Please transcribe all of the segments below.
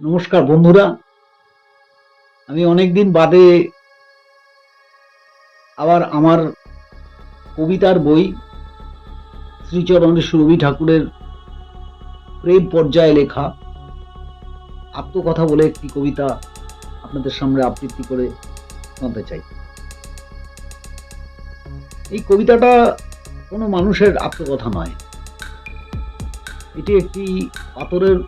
নমস্কার বন্ধুরা। আমি অনেকদিন বাদে আবার আমার কবিতার বই শ্রীচরণেশ্বর রবি ঠাকুরের প্রেম পর্যায়ে লেখা, আত্মকথা বলে একটি কবিতা আপনাদের সামনে আবৃত্তি করে শোনাতে চাই। এই কবিতাটা কোনো মানুষের আত্মকথা নয়। এটি একটি পাথরের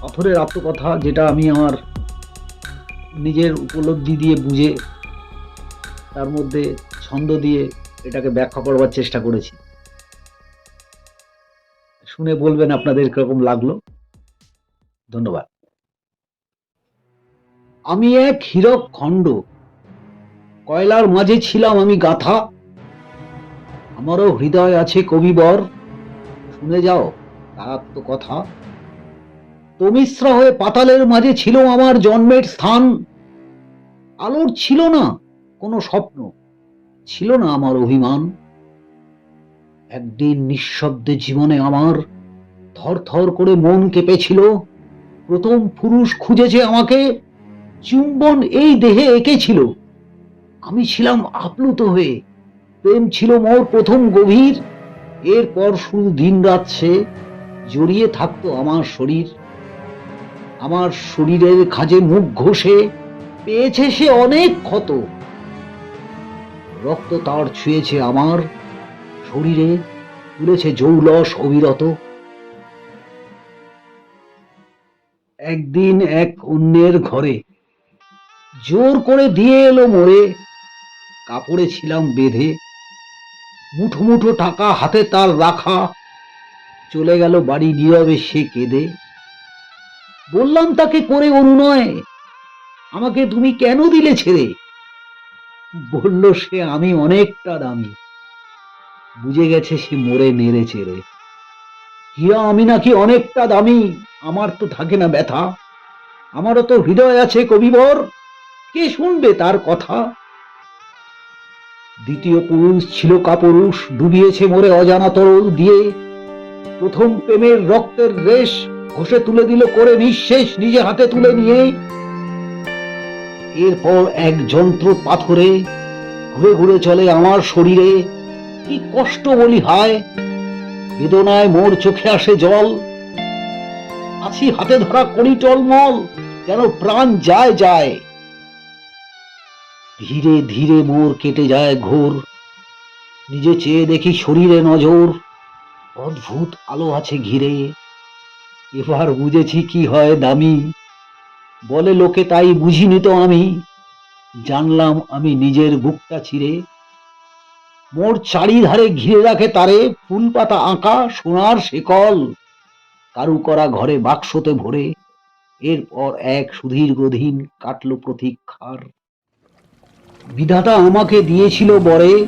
পাথরের আত্মকথা যেটা আমি আমার নিজের উপলব্ধি দিয়ে বুঝে তার মধ্যে ছন্দ দিয়ে এটাকে ব্যাখ্যা করবার চেষ্টা করেছি। শুনে বলবেন আপনাদের কীরকম লাগল। ধন্যবাদ। আমি এক হীরক খণ্ড। কয়লার মাঝে ছিলাম আমি গাথা। আমারও হৃদয় আছে কবিবর। শুনে যাও তার আত্মকথা। তমিশ্রা হয়ে পাতালের মাঝে ছিল আমার জন্মের স্থান। আলোর ছিল না, কোনো স্বপ্ন, ছিল না আমার অভিমান। একদিন নিঃশব্দে জীবনে আমার থর থর করে মন কেঁপেছিল, প্রথম পুরুষ খুঁজেছে আমাকে, চুম্বন এই দেহে এঁকেছিল। আমি ছিলাম আপ্লুত হয়ে, প্রেম ছিল মোর প্রথম গভীর, এরপর শুধু দিন রাত সে জড়িয়ে থাকতো আমার শরীর। আমার শরীরের খাজে মুখ ঘষে পেয়েছে সে অনেক ক্ষত। রক্ত তার ছুঁয়েছে আমার, শরীরে তুলেছে জৌলস অবিরত। একদিন এক অন্যের ঘরে জোর করে দিয়ে এলো মোরে কাপড়ে ছিলাম বেঁধে। মুঠো মুঠো টাকা হাতে তার রাখা, চলে গেল বাড়ি নীরবে সে কেঁদে। বললাম তাকে করে অনুনয় আমাকে তুমি কেন দিলে ছেড়ে? বলল সে আমি অনেকটা দামি। বুঝে গেছে সে মরে নেড়ে চেড়ে। হিয়া, আমি নাকি অনেকটা দামি। আমার তো থাকে না ব্যথা। আমারও তো হৃদয় আছে কবিবর। কে শুনবে তার কথা? দ্বিতীয় পুরুষ ছিল কাপুরুষ, ডুবিয়েছে মোরে অজানা তরল দিয়ে। প্রথম প্রেমের রক্তের রেশ ঘষে তুলে দিল করে নিঃশেষ নিজে হাতে তুলে নিয়ে। এরপর এক যন্ত্র পাথরে ঘুরে ঘুরে চলে আমার শরীরে। কি কষ্ট বলি হায় বেদনায় মোর চোখে আসে জল। আছি হাতে ধরা কড়ি টলমল, যেন প্রাণ যায় যায়। ধীরে ধীরে মোর কেটে যায় ঘোর। নিজে চেয়ে দেখি শরীরে নজর, অদ্ভুত আলো আছে ঘিরে। এবার বুঝেছি কি হয় দামি। বলে লোকে তাই বুঝিনি তো আমি। জানলাম আমি নিজের বুকটা ছিঁড়ে। মোর চারিধারে ঘিরে রাখে তারে ফুল পাতা আঁকা সোনার শেকল। কারু করা ঘরে বাক্সতে ভরে। এরপর এক সুদীর্ঘ দিন কাটল প্রতীক্ষার বিধাতা আমাকে দিয়েছিল বরে।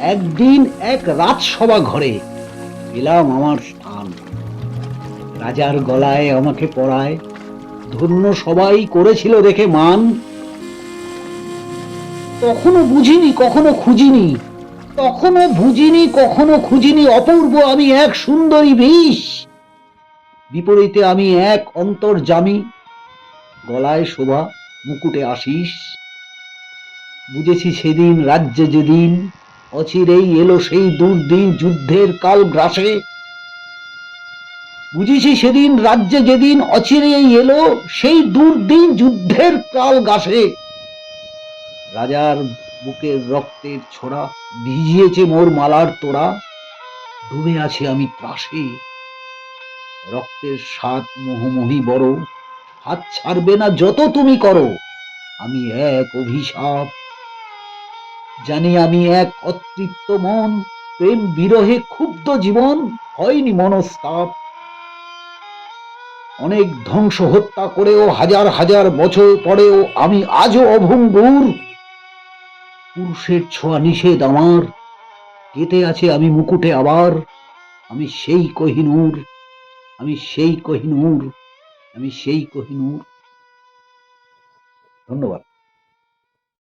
একদিন এক রাজসভা ঘরে। পেলাম আমার রাজার গলায় আমাকে পড়ায় ধন্য সবাই করেছিল দেখে মান। তখনও বুঝিনি, কখনো খুঁজিনি। তখনও বুঝিনি, কখনো খুঁজিনি, অপূর্ব আমি এক সুন্দরী বিষ। বিপরীতে আমি এক অন্তর্জামী গলায় শোভা, মুকুটে আসিস বুঝেছি সেদিন, রাজ্যে যেদিন, অচিরেই এলো সেই দুর্দিন যুদ্ধের কাল গ্রাসে বুঝেছি সেদিন রাজ্যে যেদিন অচিরেই এলো, সেই দুর্দিন যুদ্ধের কাল গাছে। রাজার বুকের রক্তের ছোড়া ভিজিয়েছে মোর মালার তোড়া, ডুবে আছি আমি ত্রাসে। রক্তের স্বাদ মোহমোহি বড়, হাত ছাড়বে না যত তুমি করো, আমি এক অভিশাপ। জানি আমি এক অতৃপ্ত মন, প্রেম বিরহে ক্ষুব্ধ জীবন, হয়নি মনস্তাপ। অনেক ধ্বংস হত্যা করেও হাজার হাজার বছর পরেও আমি আজও অভঙ্গুর পুরুষের ছোঁয়া নিষেধ আমার। কেটে আছে আমি মুকুটে আবার। আমি সেই কহিনুর। আমি সেই কহিনুর। আমি সেই কহিনুর। ধন্যবাদ।